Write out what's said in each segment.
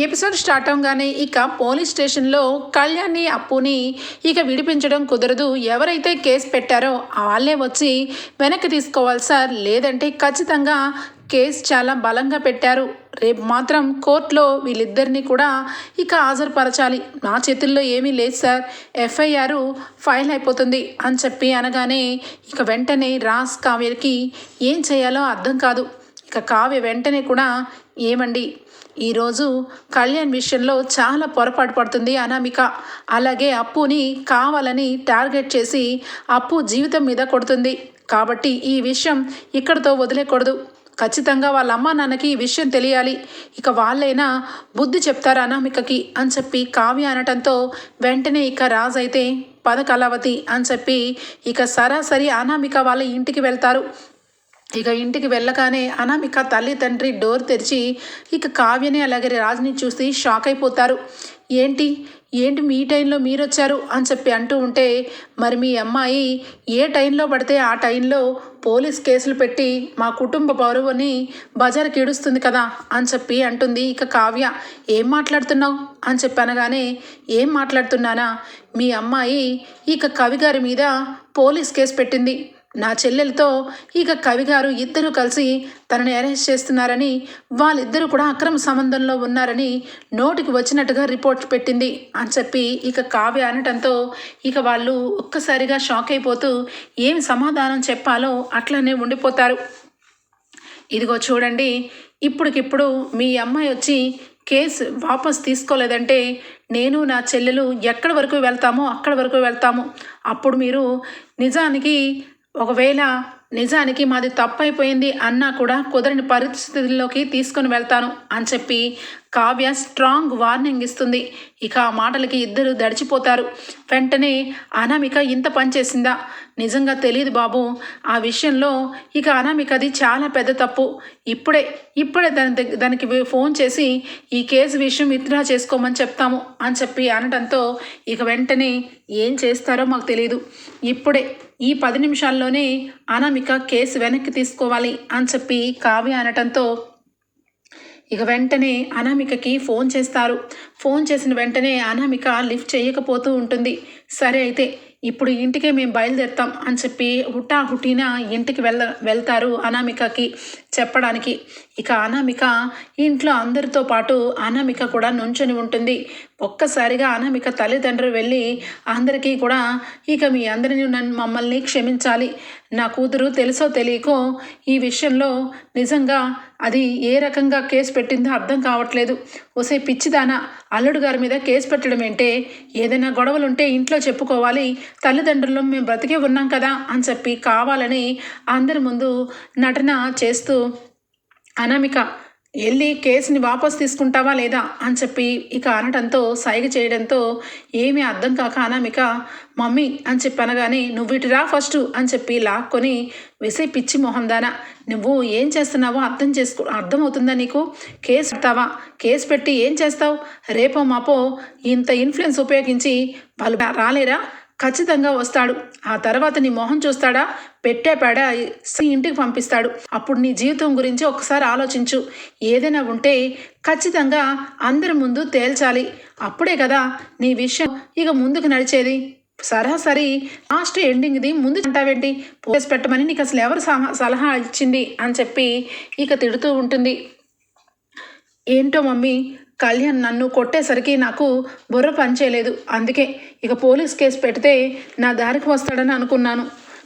Episode start అవగానే ఇక police స్టేషన్లో కళ్యాణ్ని అప్పుని ఇక విడిపించడం కుదరదు. ఎవరైతే కేసు పెట్టారో వాళ్ళే వచ్చి వెనక్కి తీసుకోవాలి సార్. లేదంటే ఖచ్చితంగా కేసు చాలా బలంగా పెట్టారు. రేపు మాత్రం కోర్టులో వీళ్ళిద్దరిని కూడా ఇక హాజరుపరచాలి. నా చేతుల్లో ఏమీ లేదు సార్. ఎఫ్ఐఆర్ ఫైల్ అయిపోతుంది అని చెప్పి అనగానే ఇక వెంటనే రాస్ కావ్యకి ఏం చేయాలో అర్థం కాదు. ఇక కావ్య వెంటనే కూడా ఏమండి? ఈరోజు కళ్యాణ్ విషయంలో చాలా పొరపాటు పడుతుంది అనామిక. అలాగే అప్పుని కావాలని టార్గెట్ చేసి అప్పు జీవితం మీద కొడుతుంది. కాబట్టి ఈ విషయం ఇక్కడితో వదిలేకూడదు. ఖచ్చితంగా వాళ్ళ అమ్మ నాన్నకి ఈ విషయం తెలియాలి. ఇక వాళ్ళైనా బుద్ధి చెప్తారు అనామికకి? అని చెప్పి కావ్య అనటంతో వెంటనే ఇక రాజు అయితే పద కళావతి అని చెప్పి ఇక సరాసరి అనామిక వాళ్ళ ఇంటికి వెళ్తారు. ఇక ఇంటికి వెళ్ళగానే అనామిక తల్లి తండ్రి డోర్ తెరిచి ఇక కావ్యని అలాగే రాజుని చూసి షాక్ అయిపోతారు. ఏంటి? ఏంటి మీ టైంలో మీరు వచ్చారు అని చెప్పి అంటూ ఉంటే మరి మీ అమ్మాయి ఏ టైంలో పడితే ఆ టైంలో పోలీస్ కేసులు పెట్టి మా కుటుంబ పౌరువుని బజార్కి ఈడుస్తుంది కదా? అని చెప్పి అంటుంది ఇక కావ్య. ఏం మాట్లాడుతున్నావు? అని చెప్పి అనగానే ఏం మాట్లాడుతున్నానా? మీ అమ్మాయి ఇక కవి గారి మీద పోలీస్ కేసు పెట్టింది. నా చెల్లెలతో ఇక కవి గారు ఇద్దరు కలిసి తనని అరెస్ట్ చేస్తున్నారని వాళ్ళిద్దరూ కూడా అక్రమ సంబంధంలో ఉన్నారని నోటికి వచ్చినట్టుగా రిపోర్ట్ పెట్టింది అని చెప్పి ఇక కావ్య అనటంతో ఇక వాళ్ళు ఒక్కసారిగా షాక్ అయిపోతూ ఏం సమాధానం చెప్పాలో అట్లనే ఉండిపోతారు. ఇదిగో చూడండి ఇప్పటికిప్పుడు మీ అమ్మాయి వచ్చి కేసు వాపస్ తీసుకోలేదంటే నేను నా చెల్లెలు ఎక్కడి వరకు వెళ్తామో అక్కడి వరకు వెళ్తాము. అప్పుడు మీరు నిజానికి ఒకవేళ నిజానికి మాది తప్పైపోయింది అన్నా కూడా కుదరని పరిస్థితుల్లోకి తీసుకొని వెళ్తాను అని చెప్పి కావ్య స్ట్రాంగ్ వార్నింగ్ ఇస్తుంది. ఇక ఆ మాటలకి ఇద్దరు దడిచిపోతారు. వెంటనే అనామిక ఇంత పనిచేసిందా నిజంగా తెలియదు బాబు. ఆ విషయంలో ఇక అనామికది చాలా పెద్ద తప్పు. ఇప్పుడే ఇప్పుడే దాని దానికి ఫోన్ చేసి ఈ కేసు విషయం విత్డ్రా చేసుకోమని చెప్తాము అని చెప్పి అనడంతో ఇక వెంటనే ఏం చేస్తారో మాకు తెలియదు ఇప్పుడే ఈ పది నిమిషాల్లోనే అనామిక కేసు వెనక్కి తీసుకోవాలి అని చెప్పి కావ్య అనటంతో ఇక వెంటనే అనామికకి ఫోన్ చేస్తారు. ఫోన్ చేసిన వెంటనే అనామిక లిఫ్ట్ చేయకపోతూ ఉంటుంది. సరే అయితే ఇప్పుడు ఇంటికి మేము బయలుదేరుతాం అని చెప్పి హుటా హుటీన ఇంటికి వెళ్ళ వెళ్తారు అనామికకి చెప్పడానికి. ఇక అనామిక ఇంట్లో అందరితో పాటు అనామిక కూడా నుంచొని ఉంటుంది. ఒక్కసారిగా అనామిక తల్లిదండ్రులు వెళ్ళి అందరికీ కూడా ఇక మీ అందరినీ నన్ను మమ్మల్ని క్షమించాలి. నా కూతురు తెలుసో తెలియకో ఈ విషయంలో నిజంగా అది ఏ రకంగా కేసు పెట్టిందో అర్థం కావట్లేదు. ఒసే పిచ్చిదానా అల్లుడు గారి మీద కేసు పెట్టడం ఏంటే? ఏదైనా గొడవలు ఉంటే ఇంట్లో చెప్పుకోవాలి. తల్లిదండ్రులు మేము బ్రతికే ఉన్నాం కదా అని చెప్పి కావాలని అందరి ముందు నటన చేస్తూ అనామిక వెళ్ళి కేసుని వాపస్ తీసుకుంటావా లేదా అని చెప్పి ఇక అనడంతో సైగ చేయడంతో ఏమీ అర్థం కాక అనామిక మమ్మీ అని చెప్పి అనగానే నువ్వు ఇటు రా ఫస్ట్ అని చెప్పి లాక్కొని విసే పిచ్చి మొహం దానా నువ్వు ఏం చేస్తున్నావో అర్థం చేసుకో అర్థమవుతుందా నీకు? కేసు పెడతావా? కేసు పెట్టి ఏం చేస్తావు? రేపో మాపో ఇంత ఇన్ఫ్లుయెన్స్ ఉపయోగించి వాళ్ళు రాలేరా? ఖచ్చితంగా వస్తాడు. ఆ తర్వాత నీ మొహం చూస్తాడా? పెట్టే పేడ ఇంటికి పంపిస్తాడు. అప్పుడు నీ జీవితం గురించి ఒకసారి ఆలోచించు. ఏదైనా ఉంటే ఖచ్చితంగా అందరి ముందు తేల్చాలి. అప్పుడే కదా నీ విషయం ఇక ముందుకు నడిచేది. సరాసరి లాస్ట్ ఎండింగ్ది ముందు అంటావేంటి? పోలీస్ పెట్టమని నీకు అసలు ఎవరు సలహా ఇచ్చింది? అని చెప్పి ఇక తిడుతూ ఉంటుంది. ఏంటో మమ్మీ కళ్యాణ్ నన్ను కొట్టేసరికి నాకు బుర్ర పనిచేయలేదు. అందుకే ఇక పోలీస్ కేసు పెడితే నా దారికి వస్తాడని అనుకున్నాను.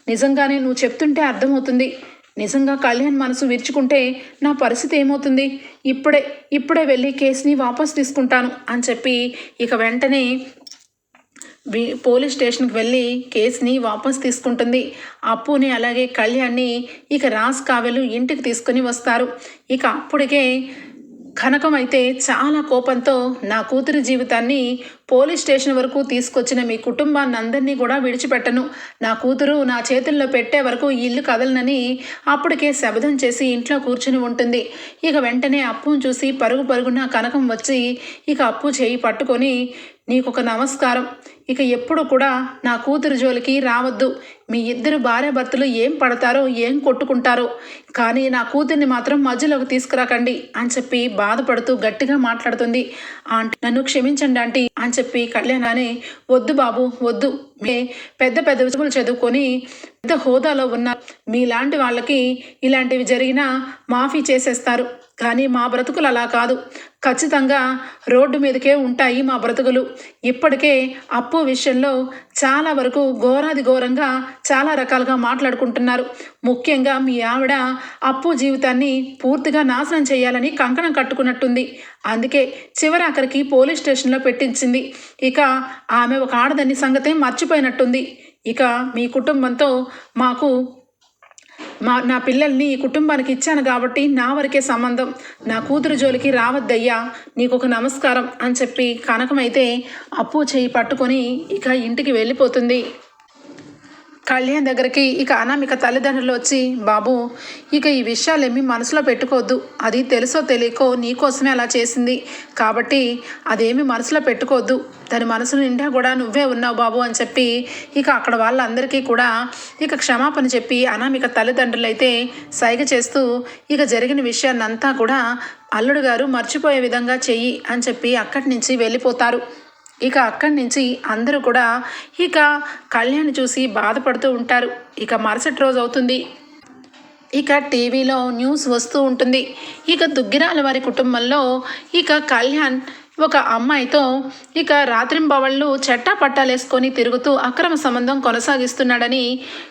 నిజంగానే నువ్వు చెప్తుంటే అర్థమవుతుంది. నిజంగా కళ్యాణ్ మనసు విరుచుకుంటే నా పరిస్థితి ఏమవుతుంది? ఇప్పుడే ఇప్పుడే వెళ్ళి కేసుని వాపస్ తీసుకుంటాను అని చెప్పి ఇక వెంటనే పోలీస్ స్టేషన్కి వెళ్ళి కేసుని వాపస్ తీసుకుంటుంది. అప్పుని అలాగే కళ్యాణ్ని ఇక రాజ్ కావ్యలు ఇంటికి తీసుకొని వస్తారు. ఇక అప్పటికే కనకం అయితే చాలా కోపంతో నా కూతురి జీవితాన్ని పోలీస్ స్టేషన్ వరకు తీసుకొచ్చిన మీ కుటుంబాన్ని అందరినీ కూడా విడిచిపెట్టను. నా కూతురు నా చేతుల్లో పెట్టే వరకు ఈ ఇల్లు కదలనని అప్పటికే శబదం చేసి ఇంట్లో కూర్చుని ఉంటుంది. ఇక వెంటనే అప్పును చూసి పరుగు పరుగున కనకం వచ్చి ఇక అప్పు చేయి పట్టుకొని నీకొక నమస్కారం. ఇక ఎప్పుడు కూడా నా కూతురు జోలికి రావద్దు. మీ ఇద్దరు భార్యాభర్తలు ఏం పడతారో ఏం కొట్టుకుంటారో కానీ నా కూతుర్ని మాత్రం మధ్యలోకి తీసుకురాకండి అని చెప్పి బాధపడుతూ గట్టిగా మాట్లాడుతుంది. ఆంటీ నన్ను క్షమించండి ఆంటీ అని చెప్పి కళ్యాణానే వద్దు బాబు వద్దు. మే పెద్ద పెద్ద విజువులు చదువుకొని పెద్ద హోదాలో ఉన్న మీలాంటి వాళ్ళకి ఇలాంటివి జరిగినా మాఫీ చేసేస్తారు. కానీ మా బ్రతుకులు అలా కాదు. ఖచ్చితంగా రోడ్డు మీదకే ఉంటాయి మా బ్రతుకులు. ఇప్పటికే అప్పు విషయంలో చాలా వరకు ఘోరాది ఘోరంగా చాలా రకాలుగా మాట్లాడుకుంటున్నారు. ముఖ్యంగా మీ ఆవిడ అప్పు జీవితాన్ని పూర్తిగా నాశనం చేయాలని కంకణం కట్టుకున్నట్టుంది. అందుకే చివరి అక్కడికి పోలీస్ స్టేషన్లో పెట్టించింది. ఇక ఆమె ఒక ఆడదని సంగతే మర్చిపోయినట్టుంది. ఇక మీ కుటుంబంతో మాకు మా నా పిల్లల్ని ఈ కుటుంబానికి ఇచ్చాను కాబట్టి నా వరకే సంబంధం. నా కూతురు జోలికి రావద్దయ్యా నీకు ఒక నమస్కారం అని చెప్పి కనకమైతే అప్పు చేయి పట్టుకొని ఇక ఇంటికి వెళ్ళిపోతుంది. కళ్యాణ్ దగ్గరికి ఇక అనామిక తల్లిదండ్రులు వచ్చి బాబు ఇక ఈ విషయాలేమి మనసులో పెట్టుకోవద్దు. అది తెలుసో తెలియకో నీకోసమే అలా చేసింది. కాబట్టి అదేమి మనసులో పెట్టుకోవద్దు. దాని మనసు నిండా కూడా నువ్వే ఉన్నావు బాబు అని చెప్పి ఇక అక్కడ వాళ్ళందరికీ కూడా ఇక క్షమాపణ చెప్పి అనామిక తల్లిదండ్రులు అయితే సైగ చేస్తూ ఇక జరిగిన విషయాన్నంతా కూడా అల్లుడు గారు మర్చిపోయే విధంగా చెయ్యి అని చెప్పి అక్కడి నుంచి వెళ్ళిపోతారు. ఇక అక్కడి నుంచి అందరూ కూడా ఇక కళ్యాణ్ చూసి బాధపడుతూ ఉంటారు. ఇక మరుసటి రోజు అవుతుంది. ఇక టీవీలో న్యూస్ వస్తూ ఉంటుంది. ఇక దుగ్గిరాల వారి కుటుంబంలో ఇక కళ్యాణ్ ఒక అమ్మాయితో ఇక రాత్రింబవళ్ళు చెట్టా పట్టాలేసుకొని తిరుగుతూ అక్రమ సంబంధం కొనసాగిస్తున్నాడని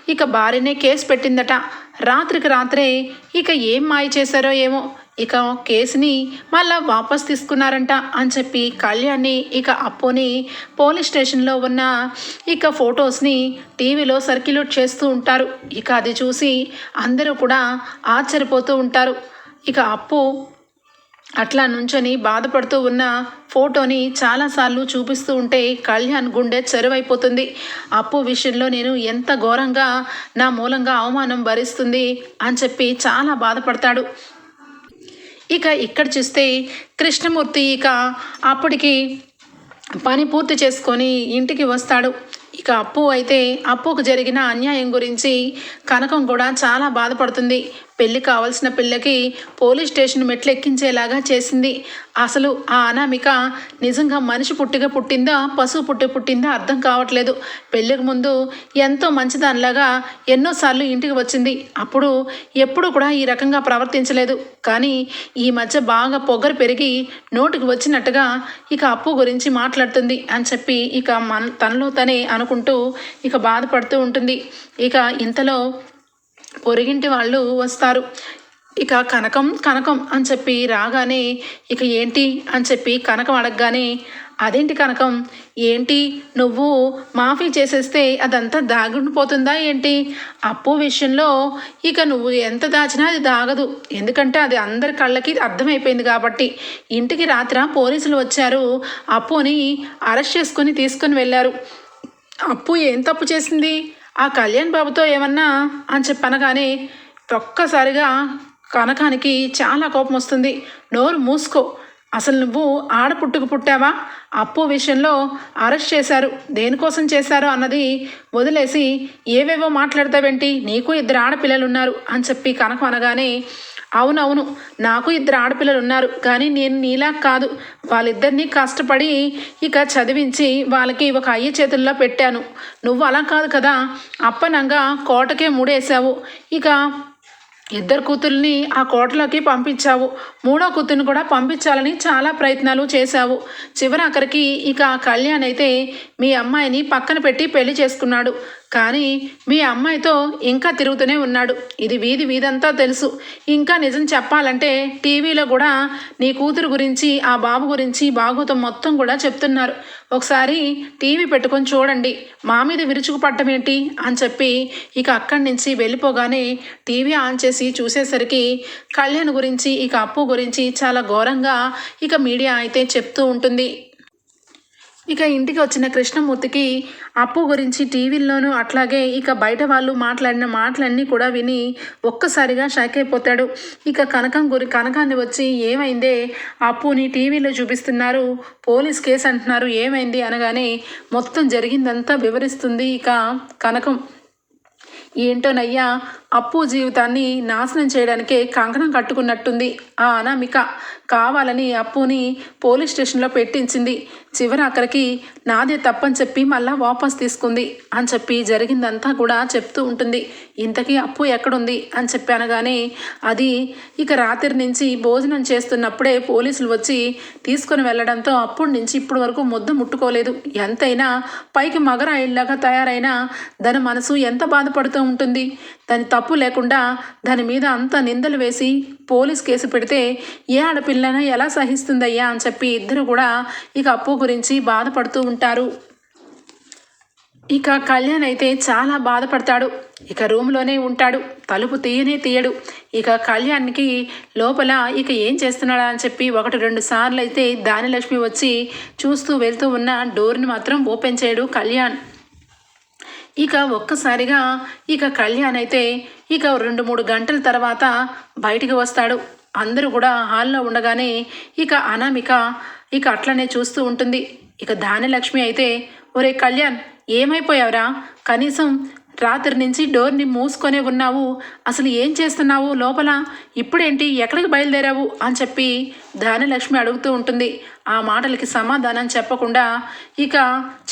ఇక భార్యనే కేసు పెట్టిందట. రాత్రికి రాత్రే ఇక ఏం మాయ చేశారో ఏమో ఇక కేసుని మళ్ళా వాపస్ తీసుకున్నారంట అని చెప్పి కళ్యాణ్ని ఇక అప్పుని పోలీస్ స్టేషన్లో ఉన్న ఇక ఫొటోస్ని టీవీలో సర్క్యులేట్ చేస్తూ ఉంటారు. ఇక అది చూసి అందరూ కూడా ఆశ్చర్యపోతూ ఉంటారు. ఇక అప్పు అట్లా నుంచొని బాధపడుతూ ఉన్న ఫోటోని చాలాసార్లు చూపిస్తూ ఉంటే కళ్యాణ్ గుండె చెరువైపోతుంది. అప్పు విషయంలో నేను ఎంత ఘోరంగా నా మూలంగా అవమానం భరిస్తుంది అని చెప్పి చాలా బాధపడతాడు. ఇక ఇక్కడ చూస్తే కృష్ణమూర్తి ఇక అప్పటికి పని పూర్తి చేసుకొని ఇంటికి వస్తాడు. ఇక అప్పు అయితే అప్పుకు జరిగిన అన్యాయం గురించి కనకం కూడా చాలా బాధపడుతుంది. పెళ్ళి కావాల్సిన పిల్లకి పోలీస్ స్టేషన్ మెట్లు ఎక్కించేలాగా చేసింది. అసలు ఆ అనామిక నిజంగా మనిషి పుట్టిగా పుట్టిందా పశువు పుట్టి పుట్టిందా అర్థం కావట్లేదు. పెళ్ళికి ముందు ఎంతో మంచిదానిలాగా ఎన్నోసార్లు ఇంటికి వచ్చింది. అప్పుడు ఎప్పుడూ కూడా ఈ రకంగా ప్రవర్తించలేదు. కానీ ఈ మధ్య బాగా పొగరు పెరిగి నోటికి వచ్చినట్టుగా ఇక అప్పు గురించి మాట్లాడుతుంది అని చెప్పి ఇక మన తనలో తనే అనుకుంటూ ఇక బాధపడుతూ ఉంటుంది. ఇక ఇంతలో పొరిగింటి వాళ్ళు వస్తారు. ఇక కనకం కనకం అని చెప్పి రాగానే ఇక ఏంటి అని చెప్పి కనకం అడగగానే అదేంటి కనకం? ఏంటి? నువ్వు మాఫీ చేసేస్తే అదంతా దాగుండిపోతుందా ఏంటి? అప్పు విషయంలో ఇక నువ్వు ఎంత దాచినా అది దాగదు. ఎందుకంటే అది అందరి కళ్ళకి అర్థమైపోయింది కాబట్టి. ఇంటికి రాత్ర పోలీసులు వచ్చారు. అప్పుని అరెస్ట్ చేసుకొని తీసుకొని వెళ్ళారు. అప్పు ఏం తప్పు చేసింది? ఆ కళ్యాణ్ బాబుతో ఏమన్నా అని చెప్పనగానే ఒక్కసారిగా కనకానికి చాలా కోపం వస్తుంది. నోరు మూసుకో. అసలు నువ్వు ఆడపుట్టుకు పుట్టావా? అప్పు విషయంలో అరెస్ట్ చేశారు. దేనికోసం చేశారు అన్నది వదిలేసి ఏవేవో మాట్లాడతావేంటి? నీకు ఇద్దరు ఆడపిల్లలు ఉన్నారు అని చెప్పి కనకం అనగానే అవునవును నాకు ఇద్దరు ఆడపిల్లలు ఉన్నారు కానీ నేను నీలా కాదు. వాళ్ళిద్దరినీ కష్టపడి ఇక చదివించి వాళ్ళకి ఒక అయ్య చేతుల్లో పెట్టాను. నువ్వు అలా కాదు కదా అప్పనంగా కోటకే మూడేశావు. ఇక ఇద్దరు కూతుర్ని ఆ కోటలోకి పంపించావు. మూడో కూతుర్ని కూడా పంపించాలని చాలా ప్రయత్నాలు చేశావు. చివరి అక్కడికి ఇక కళ్యాణ్ అయితే మీ అమ్మాయిని పక్కన పెట్టి పెళ్ళి చేసుకున్నాడు. కానీ మీ అమ్మాయితో ఇంకా తిరుగుతూనే ఉన్నాడు. ఇది వీధి వీధంతా తెలుసు. ఇంకా నిజం చెప్పాలంటే టీవీలో కూడా నీ కూతురు గురించి ఆ బాబు గురించి బాగోతం మొత్తం కూడా చెప్తున్నారు. ఒకసారి టీవీ పెట్టుకొని చూడండి. మా మీద విరుచుకు పట్టం ఏంటి? అని చెప్పి ఇక అక్కడి నుంచి వెళ్ళిపోగానే టీవీ ఆన్ చేసి చూసేసరికి కళ్యాణ్ గురించి ఇక అప్పు గురించి చాలా ఘోరంగా ఇక మీడియా అయితే చెప్తూ ఉంటుంది. ఇక ఇంటికి వచ్చిన కృష్ణమూర్తికి అప్పు గురించి టీవీల్లోనూ అట్లాగే ఇక బయట వాళ్ళు మాట్లాడిన మాటలన్నీ కూడా విని ఒక్కసారిగా షాక్ అయిపోతాడు. ఇక కనకం గురి కనకాన్ని వచ్చి ఏమైందే? అప్పుని టీవీలో చూపిస్తున్నారు. పోలీస్ కేసు అంటున్నారు. ఏమైంది అనగానే మొత్తం జరిగిందంతా వివరిస్తుంది ఇక కనకం. ఏంటోనయ్యా అప్పు జీవితాన్ని నాశనం చేయడానికే కంకణం కట్టుకున్నట్టుంది ఆ అనామిక. కావాలని అప్పుని పోలీస్ స్టేషన్లో పెట్టించింది. చివరి అక్కడికి నాదే తప్పని చెప్పి మళ్ళా వాపస్ తీసుకుంది అని చెప్పి జరిగిందంతా కూడా చెప్తూ ఉంటుంది. ఇంతకీ అప్పు ఎక్కడుంది అని చెప్పి అనగానే అది ఇక రాత్రి నుంచి భోజనం చేస్తున్నప్పుడే పోలీసులు వచ్చి తీసుకొని వెళ్ళడంతో అప్పటి నుంచి ఇప్పటి వరకు ముద్ద ముట్టుకోలేదు. ఎంతైనా పైకి మగరాయిల్లాగా తయారైన దాని మనసు ఎంత బాధపడుతూ ఉంటుంది. దాని తప్పు లేకుండా దాని మీద అంత నిందలు వేసి పోలీస్ కేసు పెడితే ఏ ఆడపిల్లైనా ఎలా సహిస్తుందయ్యా అని చెప్పి ఇద్దరు కూడా ఇక అప్పు గురించి బాధపడుతూ ఉంటారు. ఇక కళ్యాణ్ అయితే చాలా బాధపడతాడు. ఇక రూమ్లోనే ఉంటాడు. తలుపు తీయనే తీయడు. ఇక కళ్యాణ్కి లోపల ఇక ఏం చేస్తున్నాడా అని చెప్పి ఒకటి రెండు సార్లు అయితే దానిలక్ష్మి వచ్చి చూస్తూ వెళ్తూ ఉన్న డోర్ని మాత్రం ఓపెన్ చేయడు కళ్యాణ్. ఇక ఒక్కసారిగా ఇక కళ్యాణ్ అయితే ఇక రెండు మూడు గంటల తర్వాత బయటికి వస్తాడు. అందరూ కూడా హాల్లో ఉండగానే ఇక అనామిక ఇక అట్లనే చూస్తూ ఉంటుంది. ఇక దానిలక్ష్మి అయితే ఒరే కళ్యాణ్ ఏమైపోయావురా? కనీసం రాత్రి నుంచి డోర్ని మూసుకొనే ఉన్నావు. అసలు ఏం చేస్తున్నావు లోపల? ఇప్పుడేంటి? ఎక్కడికి బయలుదేరావు? అని చెప్పి దానిలక్ష్మి అడుగుతూ ఉంటుంది. ఆ మాటలకి సమాధానం చెప్పకుండా ఇక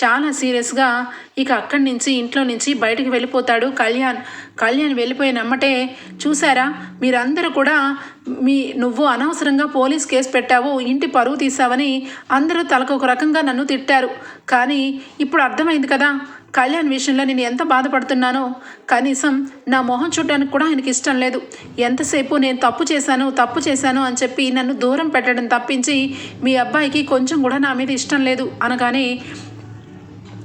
చాలా సీరియస్గా ఇక అక్కడి నుంచి ఇంట్లో నుంచి బయటికి వెళ్ళిపోతాడు కళ్యాణ్. కళ్యాణ్ వెళ్ళిపోయినమ్మటే చూసారా మీరందరూ కూడా మీ నువ్వు అనవసరంగా పోలీస్ కేసు పెట్టావు. ఇంటి పరువు తీసావని అందరూ తలకు ఒక రకంగా నన్ను తిట్టారు. కానీ ఇప్పుడు అర్థమైంది కదా? కళ్యాణ్ విషయంలో నేను ఎంత బాధపడుతున్నానో కనీసం నా మొహం చూడడానికి కూడా ఆయనకి ఇష్టం లేదు. ఎంతసేపు నేను తప్పు చేశాను తప్పు చేశాను అని చెప్పి నన్ను దూరం పెట్టడం తప్పించి మీ అబ్బాయికి కొంచెం కూడా నా మీద ఇష్టం లేదు అనగానే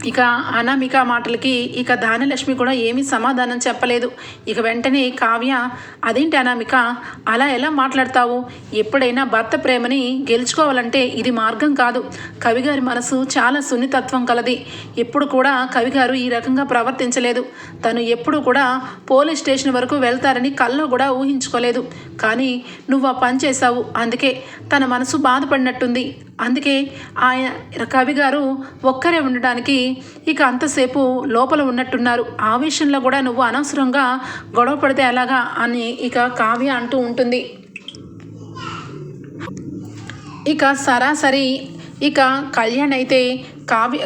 ఇక అనామిక మాటలకి ఇక దానలక్ష్మి కూడా ఏమీ సమాధానం చెప్పలేదు. ఇక వెంటనే కావ్య అదేంటి అనామిక? అలా ఎలా మాట్లాడతావు? ఎప్పుడైనా భర్త ప్రేమని గెలుచుకోవాలంటే ఇది మార్గం కాదు. కవిగారి మనసు చాలా సున్నితత్వం కలది. ఎప్పుడు కూడా కవిగారు ఈ రకంగా ప్రవర్తించలేదు. తను ఎప్పుడు కూడా పోలీస్ స్టేషన్ వరకు వెళ్తారని కల్లో కూడా ఊహించుకోలేదు. కానీ నువ్వు ఆ పని చేశావు. అందుకే తన మనసు బాధపడినట్టుంది. అందుకే ఆయన కవి గారు ఒక్కరే ఉండడానికి ఇక అంతసేపు లోపల ఉన్నట్టున్నారు. ఆవేశంలో కూడా నువ్వు అనవసరంగా గొడవ పడితే ఎలాగా అని ఇక కావ్య అంటూ ఉంటుంది. ఇక సరాసరి ఇక కళ్యాణ్ అయితే కావ్య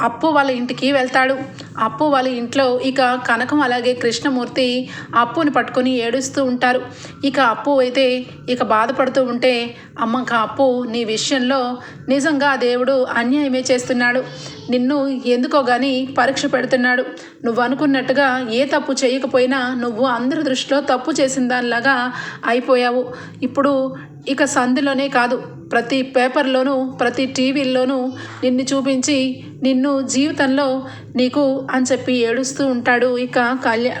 అప్పు వాళ్ళ ఇంటికి వెళ్తాడు. అప్పు వాళ్ళ ఇంట్లో ఇక కనకం అలాగే కృష్ణమూర్తి అప్పుని పట్టుకొని ఏడుస్తూ ఉంటారు. ఇక అప్పు అయితే ఇక బాధపడుతూ ఉంటే అమ్మ అప్పు నీ విషయంలో నిజంగా దేవుడు అన్యాయమే చేస్తున్నాడు. నిన్ను ఎందుకో కానీ పరీక్ష పెడుతున్నాడు. నువ్వు అనుకున్నట్టుగా ఏ తప్పు చేయకపోయినా నువ్వు అందరి దృష్టిలో తప్పు చేసిన దానిలాగా అయిపోయావు. ఇప్పుడు ఇక సందులోనే కాదు ప్రతి పేపర్లోనూ ప్రతి టీవీల్లోనూ నిన్ను చూపించి నిన్ను జీవితంలో నీకు అని చెప్పి ఏడుస్తూ ఉంటాడు ఇక కళ్యా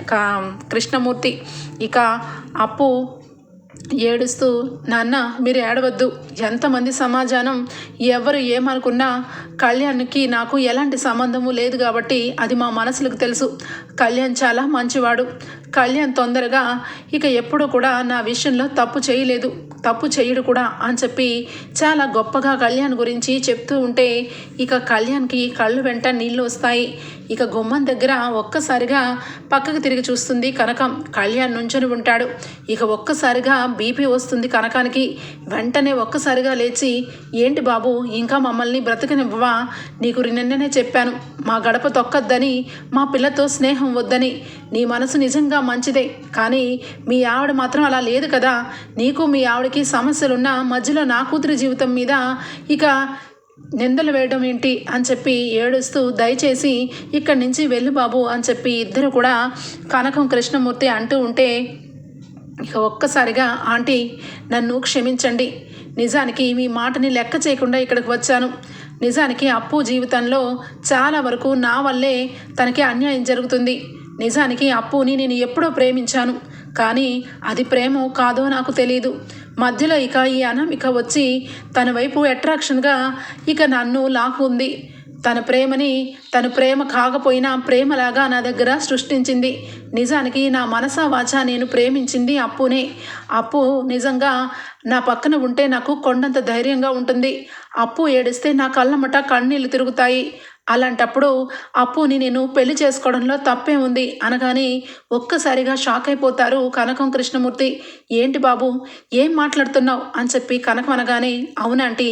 కృష్ణమూర్తి. ఇక అప్పు ఏడుస్తూ నాన్న మీరు ఏడవద్దు. ఎంతమంది సమాజానం ఎవరు ఏమనుకున్నా కళ్యాణ్కి నాకు ఎలాంటి సంబంధము లేదు కాబట్టి అది మా మనసులకు తెలుసు. కళ్యాణ్ చాలా మంచివాడు. కళ్యాణ్ తొందరగా ఇక ఎప్పుడూ కూడా నా విషయంలో తప్పు చేయలేదు. తప్పు చేయడు కూడా అని చెప్పి చాలా గొప్పగా కళ్యాణ్ గురించి చెప్తూ ఉంటే ఇక కళ్యాణ్కి కళ్ళు వెంట నీళ్ళు వస్తాయి. ఇక గుమ్మం దగ్గర ఒక్కసారిగా పక్కకు తిరిగి చూస్తుంది కనకం. కళ్యాణ్ నుంచొని ఉంటాడు. ఇక ఒక్కసారిగా బీపీ వస్తుంది కనకానికి. వెంటనే ఒక్కసారిగా లేచి ఏంటి బాబు ఇంకా మమ్మల్ని బ్రతకనివ్వవా? నీకు నిన్ననే చెప్పాను. మా గడప తొక్కద్దని మా పిల్లతో స్నేహం వద్దని. నీ మనసు నిజంగా మంచిదే. కానీ మీ ఆవిడ మాత్రం అలా లేదు కదా. నీకు మీ ఆవిడకి సమస్యలున్నా మధ్యలో నా కూతురి జీవితం మీద ఇక నిందలు వేయడం ఏంటి అని చెప్పి ఏడుస్తూ దయచేసి ఇక్కడి నుంచి వెళ్ళు బాబు అని చెప్పి ఇద్దరు కూడా కనకం కృష్ణమూర్తి అంటూ ఉంటే ఇక ఒక్కసారిగా ఆంటీ నన్ను క్షమించండి. నిజానికి మీ మాటని లెక్క చేయకుండా ఇక్కడికి వచ్చాను. నిజానికి అప్పు జీవితంలో చాలా వరకు నా వల్లే తనకి అన్యాయం జరుగుతుంది. నిజానికి అప్పుని నేను ఎప్పుడో ప్రేమించాను కానీ అది ప్రేమో కాదో నాకు తెలియదు మధ్యలో ఇక ఈ అనామిక వచ్చి తన వైపు అట్రాక్షన్గా ఇక నన్ను లాక్కుంది తన ప్రేమని తన ప్రేమ కాకపోయినా ప్రేమలాగా నా దగ్గర సృష్టించింది. నిజానికి నా మనసా వాచ నేను ప్రేమించింది అప్పునే. అప్పు నిజంగా నా పక్కన ఉంటే నాకు కొండంత ధైర్యంగా ఉంటుంది. అప్పు ఏడిస్తే నా కళ్ళమట కన్నీళ్ళు తిరుగుతాయి. అలాంటప్పుడు అప్పుని నేను పెళ్ళి చేసుకోవడంలో తప్పే ఉంది అనగానే ఒక్కసారిగా షాక్ అయిపోతారు కనకం కృష్ణమూర్తి. ఏంటి బాబు ఏం మాట్లాడుతున్నావు? అని చెప్పి కనకం అనగానే అవునంటి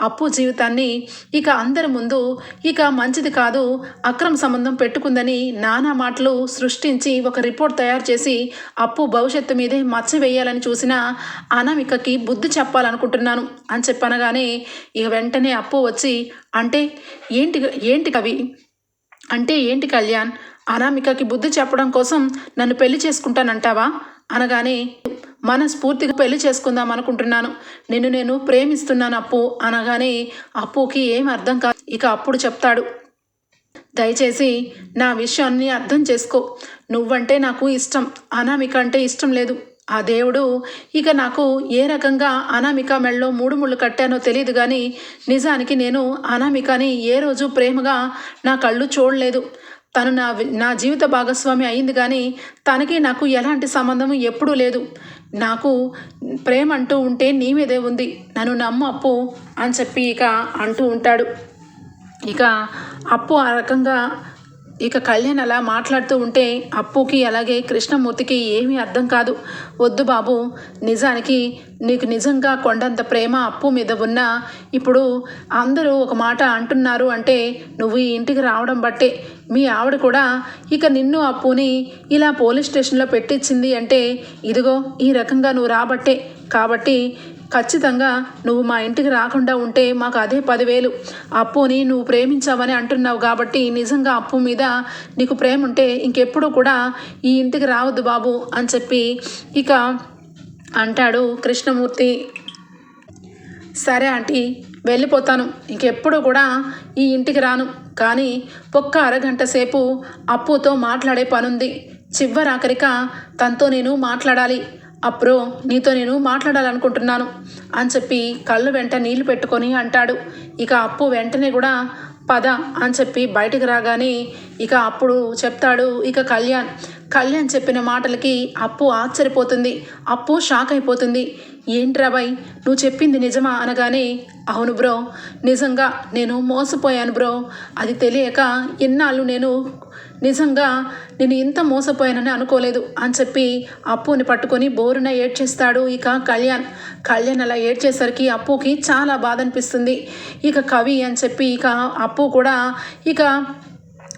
అప్పు జీవితాన్ని ఇక అందరి ముందు ఇక మంచిది కాదు అక్రమ సంబంధం పెట్టుకుందని నానా మాటలు సృష్టించి ఒక రిపోర్ట్ తయారు చేసి అప్పు భవిష్యత్తు మీదే మచ్చ వేయాలని చూసిన అనామికకి బుద్ధి చెప్పాలనుకుంటున్నాను అని చెప్పనగానే ఇక వెంటనే అప్పు వచ్చి అంటే ఏంటి ఏంటి కవి? అంటే ఏంటి కళ్యాణ్? అనామికకి బుద్ధి చెప్పడం కోసం నన్ను పెళ్ళి చేసుకుంటానంటావా? అనగానే మనస్ఫూర్తిగా పెళ్ళి చేసుకుందాం అనుకుంటున్నాను. నిన్ను నేను ప్రేమిస్తున్నాను అప్పు అనగానే అప్పుకి ఏం అర్థం కాదు. ఇక అప్పుడు చెప్తాడు. దయచేసి నా విషయాన్ని అర్థం చేసుకో. నువ్వంటే నాకు ఇష్టం. అనామిక అంటే ఇష్టం లేదు. ఆ దేవుడు ఇక నాకు ఏ రకంగా అనామిక మెళ్ళలో మూడు ముళ్ళు కట్టానో తెలియదు కానీ నిజానికి నేను అనామికని ఏ రోజు ప్రేమగా నా కళ్ళు చూడలేదు. తను నా నా జీవిత భాగస్వామి అయింది కానీ తనకి నాకు ఎలాంటి సంబంధం ఎప్పుడూ లేదు. నాకు ప్రేమ అంటూ ఉంటే నీ మీదే ఉంది. నన్ను నమ్ము అప్పు అని చెప్పి ఇక అంటూ ఉంటాడు. ఇక అప్పు ఆ రకంగా ఇక కళ్యాణ్ అలా మాట్లాడుతూ ఉంటే అప్పుకి అలాగే కృష్ణమూర్తికి ఏమీ అర్థం కాదు. వద్దు బాబు నిజానికి నీకు నిజంగా కొండంత ప్రేమ అప్పు మీద ఉన్నా ఇప్పుడు అందరూ ఒక మాట అంటున్నారు అంటే నువ్వు ఈ ఇంటికి రావడం బట్టే. మీ ఆవిడ కూడా ఇక నిన్ను అప్పుని ఇలా పోలీస్ స్టేషన్లో పెట్టించింది అంటే ఇదిగో ఈ రకంగా నువ్వు రాబట్టే. కాబట్టి ఖచ్చితంగా నువ్వు మా ఇంటికి రాకుండా ఉంటే మాకు అదే పదివేలు. అప్పుని నువ్వు ప్రేమించావని అంటున్నావు కాబట్టి నిజంగా అప్పు మీద నీకు ప్రేమ ఉంటే ఇంకెప్పుడు కూడా ఈ ఇంటికి రావద్దు బాబు అని చెప్పి ఇక అంటాడు కృష్ణమూర్తి. సరే ఆంటీ వెళ్ళిపోతాను. ఇంకెప్పుడు కూడా ఈ ఇంటికి రాను. కానీ ఒక్క అరగంట సేపు అప్పుతో మాట్లాడే పనుంది. చివరాఖరిక తనతో నేను మాట్లాడాలి. అప్పుడు నీతో నేను మాట్లాడాలనుకుంటున్నాను అని చెప్పి కళ్ళు వెంట నీళ్ళు పెట్టుకొని అంటాడు. ఇక అప్పు వెంటనే కూడా పద అని చెప్పి బయటికి రాగానే ఇక అప్పుడు చెప్తాడు ఇక కళ్యాణ్. కళ్యాణ్ చెప్పిన మాటలకి అప్పు ఆశ్చర్యపోతుంది. అప్పు షాక్ అయిపోతుంది. ఏంట్రా బాయ్ నువ్వు చెప్పింది నిజమా? అనగానే అవును బ్రో నిజంగా నేను మోసపోయాను బ్రో. అది తెలియక ఎన్నాళ్ళు నేను నిజంగా నేను ఇంత మోసపోయానని అనుకోలేదు అని చెప్పి అప్పుని పట్టుకొని బోరున ఏడ్చేస్తాడు ఇక కళ్యాణ్. కళ్యాణ్ అలా ఏడ్చేసరికి అప్పుకి చాలా బాధ అనిపిస్తుంది ఇక కవి అని చెప్పి ఇక అప్పు కూడా ఇక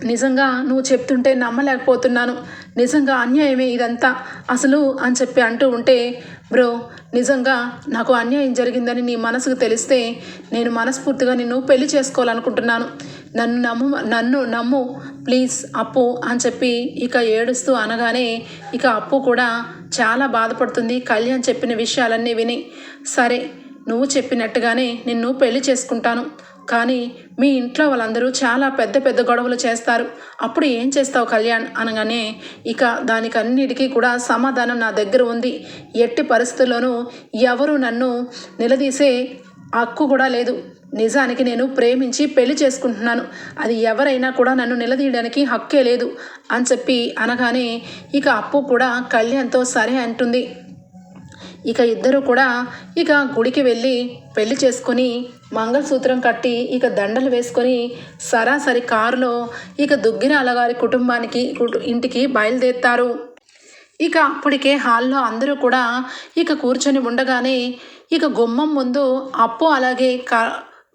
నిజంగా నువ్వు చెప్తుంటే నమ్మలేకపోతున్నాను. నిజంగా అన్యాయమే ఇదంతా అసలు అని చెప్పి అంటూ ఉంటే బ్రో నిజంగా నాకు అన్యాయం జరిగిందని నీ మనసుకు తెలిస్తే నేను మనస్ఫూర్తిగా నిన్ను పెళ్ళి చేసుకోవాలనుకుంటున్నాను. నన్ను నమ్ము నన్ను నమ్ము ప్లీజ్ అప్పు అని చెప్పి ఇక ఏడుస్తూ అనగానే ఇక అప్పు కూడా చాలా బాధపడుతుంది. కళ్యాణ్ చెప్పిన విషయాలన్నీ విని సరే నువ్వు చెప్పినట్టుగానే నిన్ను పెళ్ళి చేసుకుంటాను. కానీ మీ ఇంట్లో వాళ్ళందరూ చాలా పెద్ద పెద్ద గొడవలు చేస్తారు. అప్పుడు ఏం చేస్తావు కళ్యాణ్? అనగానే ఇక దానికన్నిటికీ కూడా సమాధానం నా దగ్గర ఉంది. ఎట్టి పరిస్థితుల్లోనూ ఎవరు నన్ను నిలదీసే హక్కు కూడా లేదు. నిజానికి నేను ప్రేమించి పెళ్ళి చేసుకుంటున్నాను. అది ఎవరైనా కూడా నన్ను నిలదీయడానికి హక్కే లేదు అని చెప్పి అనగానే ఇక అప్పు కూడా కళ్యాణ్తో సరే అంటుంది. ఇక ఇద్దరు కూడా ఇక గుడికి వెళ్ళి పెళ్ళి చేసుకొని మంగళసూత్రం కట్టి ఇక దండలు వేసుకొని సరాసరి కారులో ఇక దుగ్గిరాల గారి కుటుంబానికి ఇంటికి బయలుదేరుతారు. ఇక అప్పటికే హాల్లో అందరూ కూడా ఇక కూర్చొని ఉండగానే ఇక గుమ్మం ముందు అప్పు అలాగే క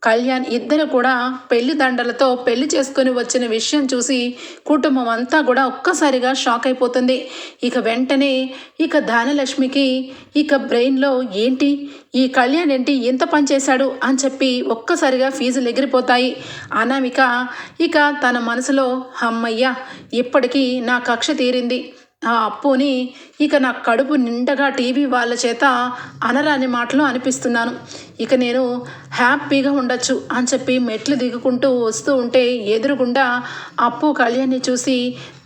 కళ్యాణ్ ఇద్దరు కూడా పెళ్ళి దండలతో పెళ్ళి చేసుకొని వచ్చిన విషయం చూసి కుటుంబం అంతా కూడా ఒక్కసారిగా షాక్ అయిపోతుంది. ఇక వెంటనే ఇక ధానలక్ష్మికి ఇక బ్రెయిన్లో ఏంటి? ఈ కళ్యాణ్ ఏంటి? ఎంత పని చేశాడు? అని చెప్పి ఒక్కసారిగా ఫీజులు ఎగిరిపోతాయి. అనామిక ఇక తన మనసులో అమ్మయ్య ఇప్పటికీ నా కక్ష తీరింది. ఆ అప్పుని ఇక నా కడుపు నిండగా టీవీ వాళ్ళ చేత అనరాని మాటలు అనిపిస్తున్నాను. ఇక నేను హ్యాపీగా ఉండొచ్చు అని చెప్పి మెట్లు దిగుకుంటూ వస్తూ ఉంటే ఎదురుగుండా అప్పు కళ్యాణ్ని చూసి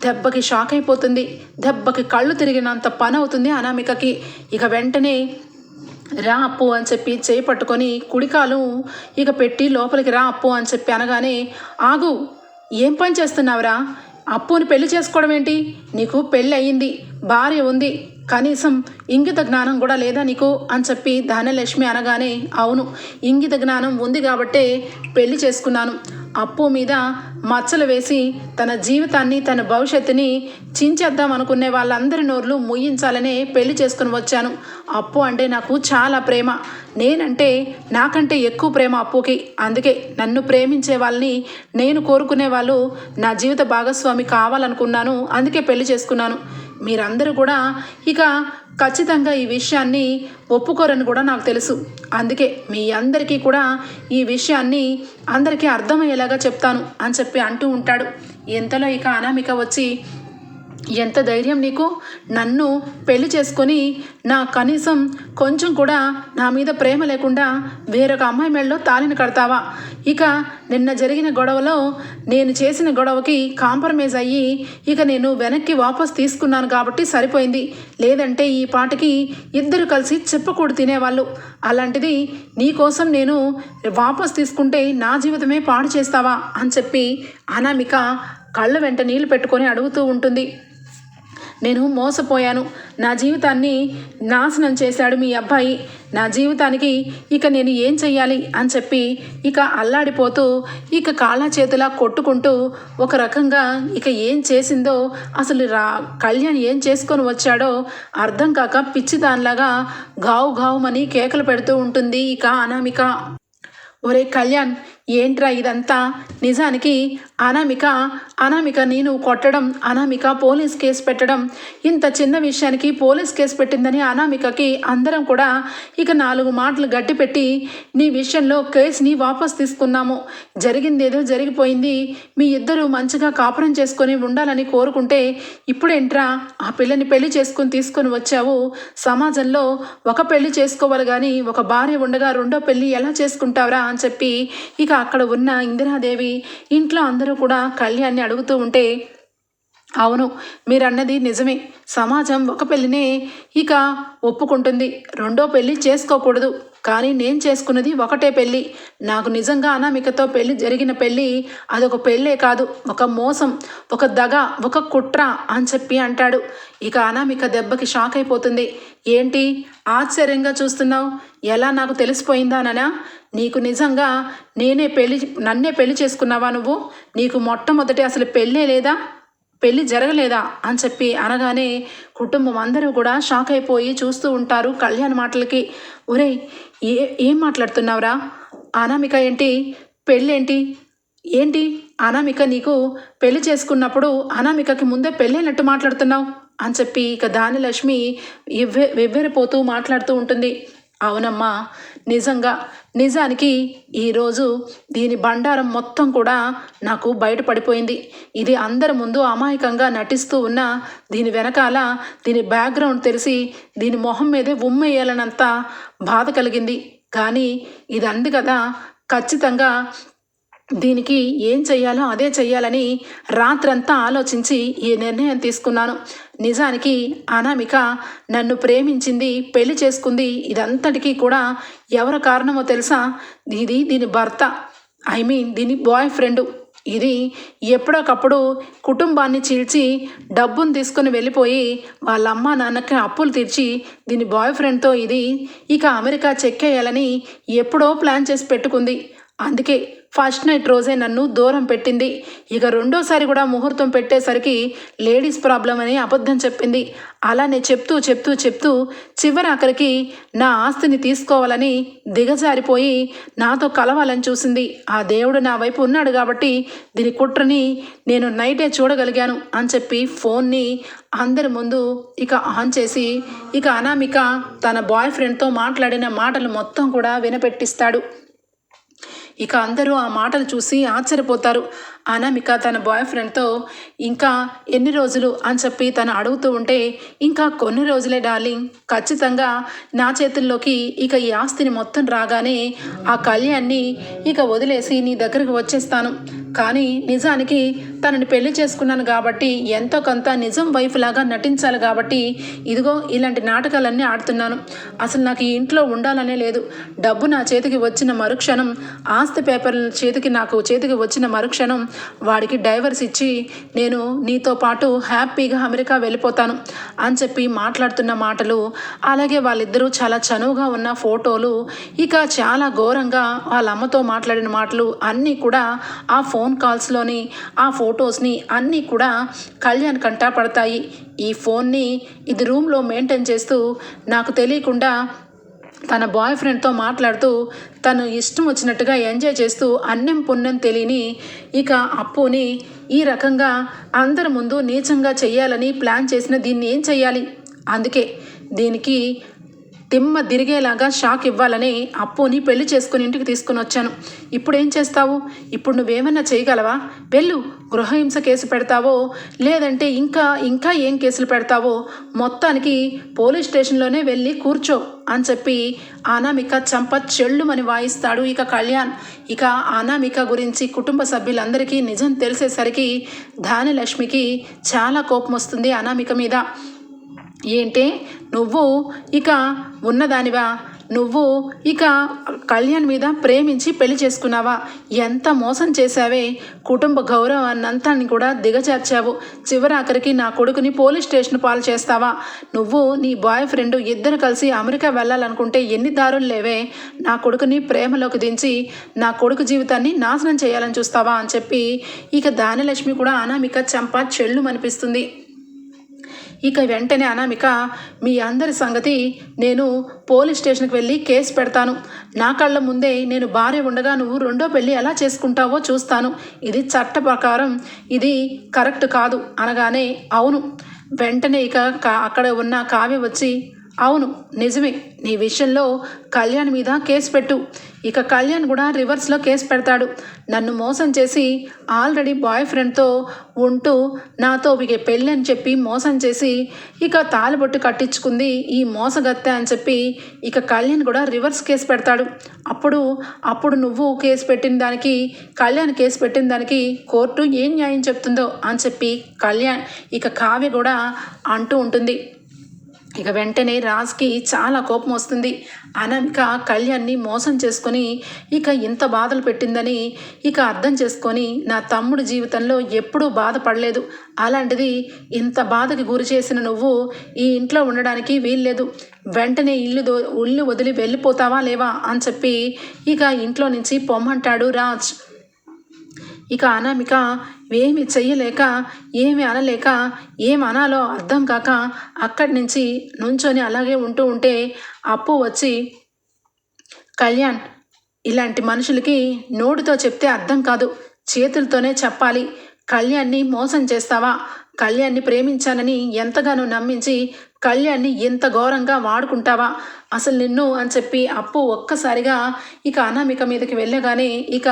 దెబ్బకి షాక్ అయిపోతుంది. దెబ్బకి కళ్ళు తిరిగినంత పని అవుతుంది అనామికకి. ఇక వెంటనే రా అప్పు అని చెప్పి చేయి పట్టుకొని కుడికాలు ఇక పెట్టి లోపలికి రా అప్పు అని చెప్పి అనగానే ఆగు ఏం పని చేస్తున్నావురా? అప్పుని పెళ్ళి చేసుకోవడం ఏంటి? నీకు పెళ్ళి అయ్యింది భార్య ఉంది కనీసం ఇంగిత జ్ఞానం కూడా లేదా నీకు అని చెప్పి ధనలక్ష్మి అనగానే అవును ఇంగిత జ్ఞానం ఉంది కాబట్టే పెళ్ళి చేసుకున్నాను. అప్పు మీద మచ్చలు వేసి తన జీవితాన్ని తన భవిష్యత్తుని చించేద్దాం అనుకునే వాళ్ళందరి నోర్లు ముయ్యించాలనే పెళ్ళి చేసుకుని వచ్చాను. అప్పు అంటే నాకు చాలా ప్రేమ. నేనంటే నాకంటే ఎక్కువ ప్రేమ అప్పుకి. అందుకే నన్ను ప్రేమించే వాళ్ళని నేను కోరుకునే వాళ్ళు నా జీవిత భాగస్వామి కావాలనుకున్నాను. అందుకే పెళ్ళి చేసుకున్నాను. మీరందరూ కూడా ఇక ఖచ్చితంగా ఈ విషయాన్ని ఒప్పుకోరని కూడా నాకు తెలుసు. అందుకే మీ అందరికీ కూడా ఈ విషయాన్ని అందరికీ అర్థమయ్యేలాగా చెప్తాను అని చెప్పి అంటూ ఉంటాడు. ఎంతలో ఇక అనామిక వచ్చి ఎంత ధైర్యం నీకు? నన్ను పెళ్ళి చేసుకొని నా కనీసం కొంచెం కూడా నా మీద ప్రేమ లేకుండా వేరొక అమ్మాయి మెళ్ళలో తాలిని కడతావా? ఇక నిన్న జరిగిన గొడవలో నేను చేసిన గొడవకి కాంప్రమైజ్ అయ్యి ఇక నేను వెనక్కి వాపస్ తీసుకున్నాను కాబట్టి సరిపోయింది. లేదంటే ఈ పాటకి ఇద్దరు కలిసి చెప్పకూడు తినేవాళ్ళు. అలాంటిది నీకోసం నేను వాపస్ తీసుకుంటే నా జీవితమే పాడు చేస్తావా? అని చెప్పి అనామిక కళ్ళ వెంట నీళ్ళు పెట్టుకొని అడుగుతూ ఉంటుంది. నేను మోసపోయాను. నా జీవితాన్ని నాశనం చేశాడు మీ అబ్బాయి. నా జీవితానికి ఇక నేను ఏం చెయ్యాలి అని చెప్పి ఇక అల్లాడిపోతూ ఇక కాళ్ళ చేతులా కొట్టుకుంటూ ఒక రకంగా ఇక ఏం చేసిందో అసలు రా కళ్యాణ్ ఏం చేసుకొని వచ్చాడో అర్థం కాక పిచ్చి దానిలాగా గావు గావుమని కేకలు పెడుతూ ఉంటుంది ఇక అనామిక. ఒరే కళ్యాణ్ ఏంట్రా ఇదంతా? నిజానికి అనామిక అనామిక నేను కొట్టడం అనామిక పోలీస్ కేసు పెట్టడం ఇంత చిన్న విషయానికి పోలీస్ కేసు పెట్టిందని అనామికకి అందరం కూడా ఇక నాలుగు మాటలు గట్టిపెట్టి నీ విషయంలో కేసుని వాపస్ తీసుకున్నాము. జరిగింది ఏదో జరిగిపోయింది. మీ ఇద్దరు మంచిగా కాపురం చేసుకొని ఉండాలని కోరుకుంటే ఇప్పుడేంట్రా ఆ పిల్లని పెళ్ళి చేసుకొని తీసుకొని వచ్చావు? సమాజంలో ఒక పెళ్ళి చేసుకోవాలి కానీ ఒక భార్య ఉండగా రెండో పెళ్ళి ఎలా చేసుకుంటావురా అని చెప్పి ఇక అక్కడ ఉన్న ఇందిరాదేవి ఇంట్లో అందరూ కూడా కళ్యాణ్ని అడుగుతూ ఉంటే అవును మీరన్నది నిజమే. సమాజం ఒక పెళ్ళినే ఇక ఒప్పుకుంటుంది. రెండో పెళ్ళి చేసుకోకూడదు. కానీ నేను చేసుకున్నది ఒకటే పెళ్ళి. నాకు నిజంగా అనామికతో పెళ్ళి జరిగిన పెళ్ళి అదొక పెళ్ళే కాదు. ఒక మోసం ఒక దగ ఒక కుట్ర అని చెప్పి అంటాడు. ఇక అనామిక దెబ్బకి షాక్ అయిపోతుంది. ఏంటి? ఆశ్చర్యంగా చూస్తున్నావు? ఎలా నాకు తెలిసిపోయిందాననా నీకు నిజంగా నేనే పెళ్ళి నన్నే పెళ్ళి చేసుకున్నావా నువ్వు? నీకు మొట్టమొదటి అసలు పెళ్ళే లేదా? పెళ్ళి జరగలేదా? అని చెప్పి అనగానే కుటుంబం అందరూ కూడా షాక్ అయిపోయి చూస్తూ ఉంటారు కళ్యాణ్ మాటలకి. ఒరే ఏ ఏం మాట్లాడుతున్నావురా? అనామిక ఏంటి? పెళ్ళేంటి? ఏంటి? అనామిక నీకు పెళ్ళి చేసుకున్నప్పుడు అనామికకి ముందే పెళ్ళైనట్టు మాట్లాడుతున్నావు? అని చెప్పి ఇక దానిలక్ష్మి ఎవ్వె వెవ్వెరపోతూ మాట్లాడుతూ ఉంటుంది. అవునమ్మా. నిజంగా నిజానికి ఈరోజు దీని బండారం మొత్తం కూడా నాకు బయటపడిపోయింది ఇది అందరి ముందు అమాయకంగా నటిస్తూ ఉన్న దీని వెనకాల దీని బ్యాక్గ్రౌండ్ తెలిసి దీని మొహం మీదే ఉమ్మేయాలనంత బాధ కలిగింది. కానీ ఇది అంది కదా ఖచ్చితంగా దీనికి ఏం చెయ్యాలో అదే చెయ్యాలని రాత్రంతా ఆలోచించి ఈ నిర్ణయం తీసుకున్నాను. నిజానికి అనామిక నన్ను ప్రేమించింది పెళ్ళి చేసుకుంది ఇదంతటికీ కూడా ఎవరి కారణమో తెలుసా? ఇది దీని భర్త ఐ మీన్ దీని బాయ్ ఫ్రెండ్. ఇది ఎప్పుడోకప్పుడు కుటుంబాన్ని చీల్చి డబ్బును తీసుకుని వెళ్ళిపోయి వాళ్ళ అమ్మ నాన్నకి అప్పులు తీర్చి దీని బాయ్ ఫ్రెండ్తో ఇది ఇక అమెరికా చెక్కేయాలని ఎప్పుడో ప్లాన్ చేసి పెట్టుకుంది. అందుకే ఫస్ట్ నైట్ రోజే నన్ను దూరం పెట్టింది. ఇక రెండోసారి కూడా ముహూర్తం పెట్టేసరికి లేడీస్ ప్రాబ్లం అని అబద్ధం చెప్పింది. అలానే చెప్తూ చెప్తూ చెప్తూ చివరాఖరికి నా ఆస్తిని తీసుకోవాలని దిగజారిపోయి నాతో కలవాలని చూసింది. ఆ దేవుడు నా వైపు ఉన్నాడు కాబట్టి దీని కుట్రని నేను నైటే చూడగలిగాను అని చెప్పి ఫోన్ని అందరి ముందు ఇక ఆన్ చేసి ఇక అనామిక తన బాయ్ ఫ్రెండ్తో మాట్లాడిన మాటలు మొత్తం కూడా వినపెట్టిస్తాడు. ఇక అందరూ ఆ మాటలు చూసి ఆశ్చర్యపోతారు. అనామిక తన బాయ్ ఫ్రెండ్తో ఇంకా ఎన్ని రోజులు? అని చెప్పి తను అడుగుతూ ఉంటే ఇంకా కొన్ని రోజులే డార్లింగ్. ఖచ్చితంగా నా చేతుల్లోకి ఇక ఈ ఆస్తిని మొత్తం రాగానే ఆ కళ్యాణ్ని ఇక వదిలేసి నీ దగ్గరకు వచ్చేస్తాను. కానీ నిజానికి తనని పెళ్ళి చేసుకున్నాను కాబట్టి ఎంతో కొంత నిజం వైఫ్ లాగా నటించాలి కాబట్టి ఇదిగో ఇలాంటి నాటకాలన్నీ ఆడుతున్నాను. అసలు నాకు ఈ ఇంట్లో ఉండాలనే లేదు. డబ్బు నా చేతికి వచ్చిన మరుక్షణం ఆస్తి పేపర్ల చేతికి నాకు చేతికి వచ్చిన మరుక్షణం వాడికి డైవర్స్ ఇచ్చి నేను నీతో పాటు హ్యాపీగా అమెరికా వెళ్ళిపోతాను అని చెప్పి మాట్లాడుతున్న మాటలు అలాగే వాళ్ళిద్దరూ చాలా చనువుగా ఉన్న ఫోటోలు ఇక చాలా ఘోరంగా వాళ్ళ అమ్మతో మాట్లాడిన మాటలు అన్నీ కూడా ఆ ఫోన్ కాల్స్లోని ఆ ఫొటోస్ని అన్నీ కూడా కళ్యాణ్ కంటా పడతాయి. ఈ ఫోన్ని ఇది రూమ్లో మెయింటైన్ చేస్తూ నాకు తెలియకుండా తన బాయ్ ఫ్రెండ్తో మాట్లాడుతూ తను ఇష్టం వచ్చినట్టుగా ఎంజాయ్ చేస్తూ అన్నం పుణ్యం తెలియని ఇక అప్పుని ఈ రకంగా అందరి ముందు నీచంగా చేయాలని ప్లాన్ చేసిన దీన్ని ఏం చేయాలి అందుకే దీనికి తిమ్మ తిరిగేలాగా షాక్ ఇవ్వాలని అప్పుని పెళ్ళి చేసుకుని ఇంటికి తీసుకుని వచ్చాను. ఇప్పుడు ఏం చేస్తావు? ఇప్పుడు నువ్వేమన్నా చేయగలవా? వెళ్ళు గృహహింస కేసు పెడతావో? లేదంటే ఇంకా ఇంకా ఏం కేసులు పెడతావో? మొత్తానికి పోలీస్ స్టేషన్లోనే వెళ్ళి కూర్చో అని చెప్పి అనామిక చంప చెల్లుమని వాయిస్తాడు ఇక కళ్యాణ్. ఇక అనామిక గురించి కుటుంబ సభ్యులందరికీ నిజం తెలిసేసరికి ధాన్యలక్ష్మికి చాలా కోపం వస్తుంది అనామిక మీద. ఏంటి? నువ్వు ఇక ఉన్నదానివా? నువ్వు ఇక కళ్యాణ్ మీద ప్రేమించి పెళ్ళి చేసుకున్నావా? ఎంత మోసం చేశావే? కుటుంబ గౌరవాన్నంతాన్ని కూడా దిగజార్చావు. చివరాఖరికి నా కొడుకుని పోలీస్ స్టేషన్ పాలు చేస్తావా? నువ్వు నీ బాయ్ ఫ్రెండ్ ఇద్దరు కలిసి అమెరికా వెళ్ళాలనుకుంటే ఎన్ని దారులు లేవే? నా కొడుకుని ప్రేమలోకి దించి నా కొడుకు జీవితాన్ని నాశనం చేయాలని చూస్తావా అని చెప్పి ఇక దానిలక్ష్మి కూడా అనామిక చంప చెల్లు అనిపిస్తుంది ఇక వెంటనే అనామిక మీ అందరి సంగతి నేను పోలీస్ స్టేషన్కి వెళ్ళి కేసు పెడతాను. నా కళ్ళ ముందే నేను భార్య ఉండగా నువ్వు రెండో పెళ్ళి ఎలా చేసుకుంటావో చూస్తాను. ఇది చట్ట ప్రకారం ఇది కరెక్ట్ కాదు అనగానే అవును. వెంటనే ఇక అక్కడ ఉన్న కావ్య వచ్చి అవును నిజమే. నీ విషయంలో కళ్యాణ్ మీద కేసు పెట్టు. ఇక కళ్యాణ్ కూడా రివర్స్లో కేసు పెడతాడు. నన్ను మోసం చేసి ఆల్రెడీ బాయ్ ఫ్రెండ్తో ఉంటూ నాతో ఇక పెళ్ళి అని చెప్పి మోసం చేసి ఇక తాలుబొట్టు కట్టించుకుంది ఈ మోసగత్తె అని చెప్పి ఇక కళ్యాణ్ కూడా రివర్స్ కేసు పెడతాడు. అప్పుడు అప్పుడు నువ్వు కేసు పెట్టిన దానికి కళ్యాణ్ కేసు పెట్టిన దానికి కోర్టు ఏం న్యాయం చెప్తుందో అని చెప్పి కళ్యాణ్ ఇక కావ్య కూడా అంటూ ఉంటుంది. ఇక వెంటనే రాజ్కి చాలా కోపం వస్తుంది. అనామిక కళ్యాణ్ని మోసం చేసుకొని ఇక ఇంత బాధలు పెట్టిందని ఇక అర్థం చేసుకొని నా తమ్ముడు జీవితంలో ఎప్పుడూ బాధపడలేదు. అలాంటిది ఇంత బాధకి గురి చేసిన నువ్వు ఈ ఇంట్లో ఉండడానికి వీల్లేదు. వెంటనే ఇల్లు ఇల్లు వదిలి వెళ్ళిపోతావా లేవా అని చెప్పి ఇక ఇంట్లో నుంచి పొమ్మంటాడు రాజ్. ఇక అనామిక ఏమి చెయ్యలేక ఏమి అనలేక ఏం అనాలో అర్థం కాక అక్కడి నుంచి నుంచొని అలాగే ఉంటూ ఉంటే అప్పు వచ్చి కళ్యాణ్ ఇలాంటి మనుషులకి నోటితో చెప్తే అర్థం కాదు. చేతులతోనే చెప్పాలి. కళ్యాణ్ని మోసం చేస్తావా? కళ్యాణ్ని ప్రేమించానని ఎంతగానో నమ్మించి కళ్యాణ్ని ఇంత ఘోరంగా వాడుకుంటావా? అసలు నిన్ను అని చెప్పి అప్పు ఒక్కసారిగా ఇక అనామిక మీదకి వెళ్ళగానే ఇక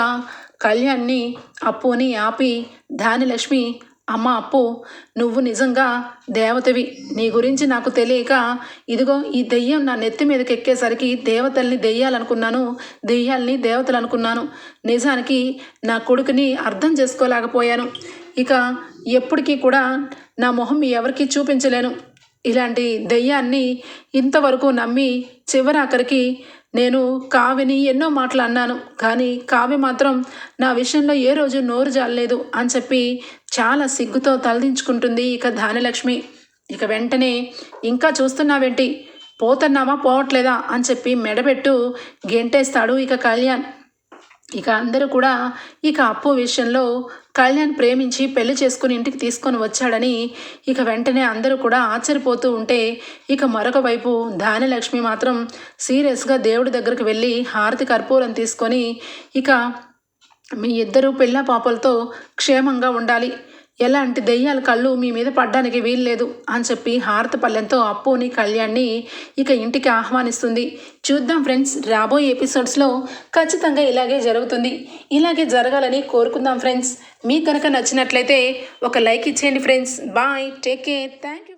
కళ్యాణ్ని అప్పుని ఆపి ధాన్యలక్ష్మి అమ్మ అప్పు నువ్వు నిజంగా దేవతవి. నీ గురించి నాకు తెలియక ఇదిగో ఈ దెయ్యం నా నెత్తి మీదకి ఎక్కేసరికి దేవతల్ని దెయ్యాలనుకున్నాను దెయ్యాల్ని దేవతలు అనుకున్నాను నిజానికి నా కొడుకుని అర్థం చేసుకోలేకపోయాను. ఇక ఎప్పటికీ కూడా నా మొహం ఎవరికీ చూపించలేను. ఇలాంటి దెయ్యాన్ని ఇంతవరకు నమ్మి చివరాఖరికి నేను కావ్యని ఎన్నో మాటలు అన్నాను కానీ కావ్య మాత్రం నా విషయంలో ఏ రోజు నోరు జాలలేదు అని చెప్పి చాలా సిగ్గుతో తలదించుకుంటుంది ఇక ధాన్యలక్ష్మి. ఇక వెంటనే ఇంకా చూస్తున్నావేంటి? పోతున్నావా? పోవట్లేదా? అని చెప్పి మెడబెట్టు గెంటేస్తాడు ఇక కళ్యాణ్. ఇక అందరూ కూడా ఇక అప్పు విషయంలో కళ్యాణ్ ప్రేమించి పెళ్ళి చేసుకుని ఇంటికి తీసుకొని వచ్చాడని ఇక వెంటనే అందరూ కూడా ఆశ్చర్యపోతూ ఉంటే ఇక మరొక వైపు ధాన్యలక్ష్మి మాత్రం సీరియస్గా దేవుడి దగ్గరికి వెళ్ళి హారతి కర్పూరం తీసుకొని ఇక మీ ఇద్దరు పిల్ల పాపలతో క్షేమంగా ఉండాలి. ఎలాంటి దెయ్యాల కళ్ళు మీ మీద పడ్డానికి వీల్లేదు అని చెప్పి హారత పల్లెంతో అప్పుని కళ్యాణ్ని ఇక ఇంటికి ఆహ్వానిస్తుంది. చూద్దాం ఫ్రెండ్స్ రాబోయే ఎపిసోడ్స్లో ఖచ్చితంగా ఇలాగే జరుగుతుంది. ఇలాగే జరగాలని కోరుకుందాం ఫ్రెండ్స్. మీకు కనుక నచ్చినట్లయితే ఒక లైక్ ఇచ్చేయండి friends. Bye take care thank you.